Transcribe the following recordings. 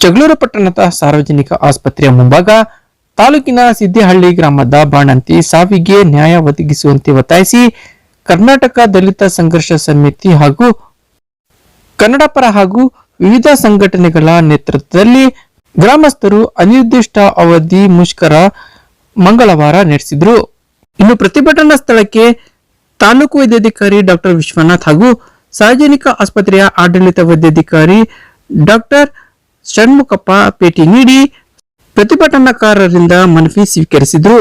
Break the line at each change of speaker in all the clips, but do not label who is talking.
ಜಗಳೂರು ಪಟ್ಟಣದ ಸಾರ್ವಜನಿಕ ಆಸ್ಪತ್ರೆಯ ಮುಂಭಾಗ ತಾಲೂಕಿನ ಸಿದ್ದಿಹಳ್ಳಿ ಗ್ರಾಮದ ಬಾಣಂತಿ ಸಾವಿಗೆ ನ್ಯಾಯ ಒದಗಿಸುವಂತೆ ಒತ್ತಾಯಿಸಿ ಕರ್ನಾಟಕ ದಲಿತ ಸಂಘರ್ಷ ಸಮಿತಿ ಹಾಗೂ ಕನ್ನಡಪರ ಹಾಗೂ ವಿವಿಧ ಸಂಘಟನೆಗಳ ನೇತೃತ್ವದಲ್ಲಿ ಗ್ರಾಮಸ್ಥರು ಅನಿರ್ದಿಷ್ಟ ಅವಧಿ ಮುಷ್ಕರ ಮಂಗಳವಾರ ನಡೆಸಿದ್ರು. ಇನ್ನು ಪ್ರತಿಭಟನಾ ಸ್ಥಳಕ್ಕೆ ತಾಲೂಕು ವೈದ್ಯಾಧಿಕಾರಿ ಡಾಕ್ಟರ್ ವಿಶ್ವನಾಥ್ ಹಾಗೂ ಸಾರ್ವಜನಿಕ ಆಸ್ಪತ್ರೆಯ ಆಡಳಿತ ವೈದ್ಯಾಧಿಕಾರಿ ಡಾಕ್ಟರ್ ಷಣ್ಮುಖಪ್ಪ ಭೇಟಿ ನೀಡಿ ಪ್ರತಿಭಟನಾಕಾರರಿಂದ ಮನವಿ ಸ್ವೀಕರಿಸಿದರು.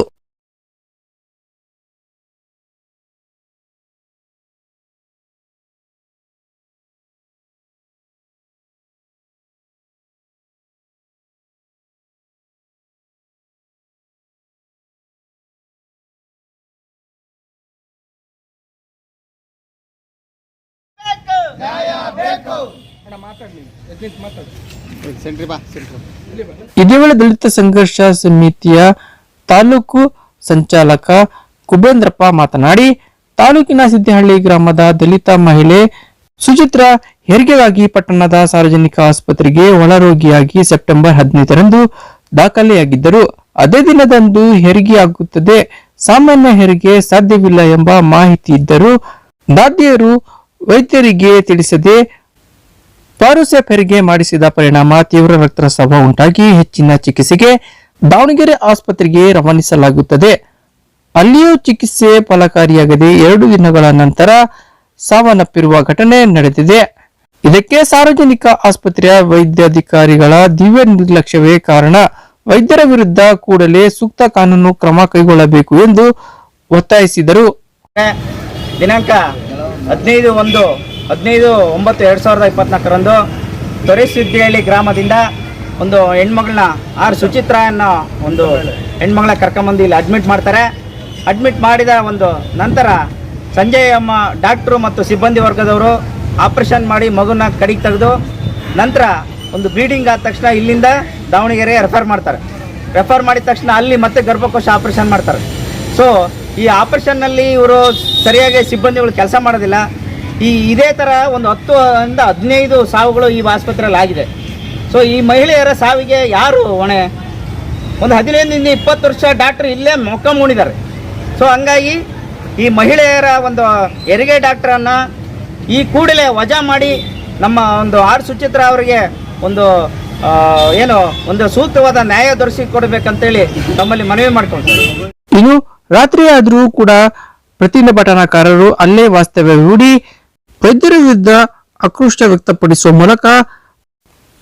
ಬೇಕು.
ಇದೇ ವೇಳೆ ದಲಿತ ಸಂಘರ್ಷ ಸಮಿತಿಯ ತಾಲೂಕು ಸಂಚಾಲಕ ಕುಬೇಂದ್ರಪ್ಪ ಮಾತನಾಡಿ ತಾಲೂಕಿನ ಸಿದ್ದಿಹಳ್ಳಿ ಗ್ರಾಮದ ದಲಿತ ಮಹಿಳೆ ಸುಚಿತ್ರ ಹೆರಿಗೆಗಾಗಿ ಪಟ್ಟಣದ ಸಾರ್ವಜನಿಕ ಆಸ್ಪತ್ರೆಗೆ ಒಳರೋಗಿಯಾಗಿ ಸೆಪ್ಟೆಂಬರ್ ಹದಿನೈದರಂದು ದಾಖಲೆಯಾಗಿದ್ದರು. ಅದೇ ದಿನದಂದು ಹೆರಿಗೆಯಾಗುತ್ತದೆ. ಸಾಮಾನ್ಯ ಹೆರಿಗೆ ಸಾಧ್ಯವಿಲ್ಲ ಎಂಬ ಮಾಹಿತಿ ಇದ್ದರೂ ದಾದಿಯರು ವೈದ್ಯರಿಗೆ ತಿಳಿಸದೆ ಪಾರುಸೆಪ್ ಹೆರಿಗೆ ಮಾಡಿಸಿದ ಪರಿಣಾಮ ತೀವ್ರ ರಕ್ತಸ್ರಾವ ಉಂಟಾಗಿ ಹೆಚ್ಚಿನ ಚಿಕಿತ್ಸೆಗೆ ದಾವಣಗೆರೆ ಆಸ್ಪತ್ರೆಗೆ ರವಾನಿಸಲಾಗುತ್ತದೆ. ಅಲ್ಲಿಯೂ ಚಿಕಿತ್ಸೆ ಫಲಕಾರಿಯಾಗದೆ ಎರಡು ದಿನಗಳ ನಂತರ ಸಾವನ್ನಪ್ಪಿರುವ ಘಟನೆ ನಡೆದಿದೆ. ಇದಕ್ಕೆ ಸಾರ್ವಜನಿಕ ಆಸ್ಪತ್ರೆಯ ವೈದ್ಯಾಧಿಕಾರಿಗಳ ದಿವ್ಯ ನಿರ್ಲಕ್ಷ್ಯವೇ ಕಾರಣ. ವೈದ್ಯರ ವಿರುದ್ಧ ಕೂಡಲೇ ಸೂಕ್ತ ಕಾನೂನು ಕ್ರಮ ಕೈಗೊಳ್ಳಬೇಕು ಎಂದು ಒತ್ತಾಯಿಸಿದರು.
ದಿನಾಂಕ ಹದಿನೈದು ಒಂದು ಹದಿನೈದು, ಒಂಬತ್ತು, ಎರಡು ಸಾವಿರದ ಇಪ್ಪತ್ನಾಲ್ಕರಂದು ತೊರೆಸಿದ್ದಿಹಳ್ಳಿ ಗ್ರಾಮದಿಂದ ಒಂದು ಹೆಣ್ಮಗಳನ್ನ ಆರ್ ಸುಚಿತ್ರ ಅನ್ನೋ ಒಂದು ಹೆಣ್ಮಗಳ ಕರ್ಕೊಂಬಂದು ಇಲ್ಲಿ ಅಡ್ಮಿಟ್ ಮಾಡ್ತಾರೆ. ಅಡ್ಮಿಟ್ ಮಾಡಿದ ಒಂದು ನಂತರ ಸಂಜಯ್ ಅಮ್ಮ ಡಾಕ್ಟ್ರು ಮತ್ತು ಸಿಬ್ಬಂದಿ ವರ್ಗದವರು ಆಪ್ರೇಷನ್ ಮಾಡಿ ಮಗುನ ಕಡಿಗೆ ತೆಗೆದು ನಂತರ ಒಂದು ಬ್ಲೀಡಿಂಗ್ ಆದ ತಕ್ಷಣ ಇಲ್ಲಿಂದ ದಾವಣಗೆರೆ ರೆಫರ್ ಮಾಡ್ತಾರೆ. ರೆಫರ್ ಮಾಡಿದ ತಕ್ಷಣ ಅಲ್ಲಿ ಮತ್ತೆ ಗರ್ಭಕೋಶ ಆಪ್ರೇಷನ್ ಮಾಡ್ತಾರೆ. ಸೊ ಈ ಆಪ್ರೇಷನ್ನಲ್ಲಿ ಇವರು ಸರಿಯಾಗಿ ಸಿಬ್ಬಂದಿಗಳು ಕೆಲಸ ಮಾಡೋದಿಲ್ಲ. ಈ ಇದೇ ಥರ ಒಂದು ಹತ್ತು ಇಂದ ಹದಿನೈದು ಸಾವುಗಳು ಈ ಆಸ್ಪತ್ರೆಯಲ್ಲಿ ಆಗಿದೆ. ಸೊ ಈ ಮಹಿಳೆಯರ ಸಾವಿಗೆ ಯಾರು ಹೊಣೆ? ಒಂದು ಹದಿನೈದರಿಂದ ಇಪ್ಪತ್ತು ವರ್ಷ ಡಾಕ್ಟ್ರ್ ಇಲ್ಲೇ ಮೊಕ್ಕ ಮೂಡಿದ್ದಾರೆ. ಸೊ ಹಂಗಾಗಿ ಈ ಮಹಿಳೆಯರ ಒಂದು ಹೆರಿಗೆ ಡಾಕ್ಟ್ರನ್ನು ಈ ಕೂಡಲೇ ವಜಾ ಮಾಡಿ ನಮ್ಮ ಒಂದು ಆರ್ ಸುಚಿತ್ರ ಅವರಿಗೆ ಒಂದು ಏನು, ಒಂದು ಸೂಕ್ತವಾದ ನ್ಯಾಯ ದೊರಕಿಸಿಕೊಡ್ಬೇಕಂತೇಳಿ ತಮ್ಮಲ್ಲಿ ಮನವಿ ಮಾಡ್ಕೊಳ್ತೀವಿ.
ಇನ್ನು ರಾತ್ರಿಯಾದರೂ ಕೂಡ ಪ್ರತಿಭಟನಾಕಾರರು ಅಲ್ಲೇ ವಾಸ್ತವ್ಯ ಹೂಡಿ ವೈದ್ಯರ ವಿರುದ್ಧ ಆಕ್ರೋಶ ವ್ಯಕ್ತಪಡಿಸುವ ಮೂಲಕ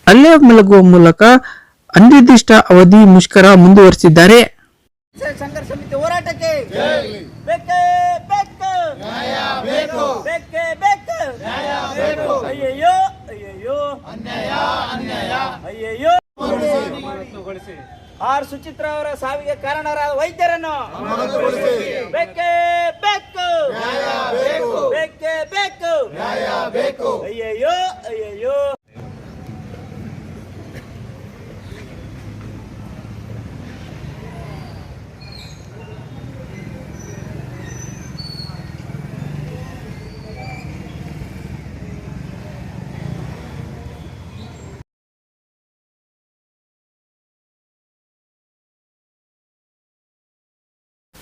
ಅಲ್ಲೇ ಮಲಗುವ ಮೂಲಕ ಅನಿರ್ದಿಷ್ಟ ಅವಧಿ ಮುಷ್ಕರ ಮುಂದುವರಿಸಿದ್ದಾರೆ.
ಸಂಘರ್ಷ ಸಮಿತಿ ಹೋರಾಟಕ್ಕೆ ಬೇಕೇ ಬೇಕು ಬೇಕು ಬೇಕೇ ಬೇಕು ಅಯ್ಯಯ್ಯೋ ಅಯ್ಯಯ್ಯೋ. ಅನ್ಯಾಯ ಅನ್ಯಾಯ ಅಯ್ಯಯ್ಯೋ. ಆರ್ ಸುಚಿತ್ರ ಅವರ ಸಾವಿಗೆ ಕಾರಣರಾದ ವೈದ್ಯರನ್ನು ಬೇಕೇ ಬೇಕು ಬೇಕೇ ಬೇಕು. ಅಯ್ಯಯ್ಯೋ ಅಯ್ಯಯ್ಯೋ.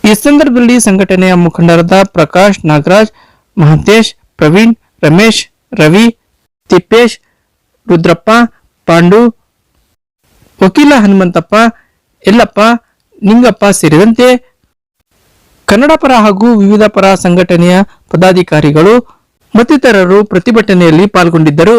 ಈ ಸಂದರ್ಭದಲ್ಲಿ ಸಂಘಟನೆಯ ಮುಖಂಡರಾದ ಪ್ರಕಾಶ್ ನಾಗರಾಜ್ ಮಹಂತೇಶ್ ಪ್ರವೀಣ್ ರಮೇಶ್, ರವಿ, ತಿಪ್ಪೇಶ್, ರುದ್ರಪ್ಪ, ಪಾಂಡು, ವಕೀಲ ಹನುಮಂತಪ್ಪ, ಎಲ್ಲಪ್ಪ, ನಿಂಗಪ್ಪ ಸೇರಿದಂತೆ ಕನ್ನಡ ಪರ ಹಾಗೂ ವಿವಿಧ ಪರ ಸಂಘಟನೆಯ ಪದಾಧಿಕಾರಿಗಳು ಮತ್ತಿತರರು ಪ್ರತಿಭಟನೆಯಲ್ಲಿ ಪಾಲ್ಗೊಂಡಿದ್ದರು.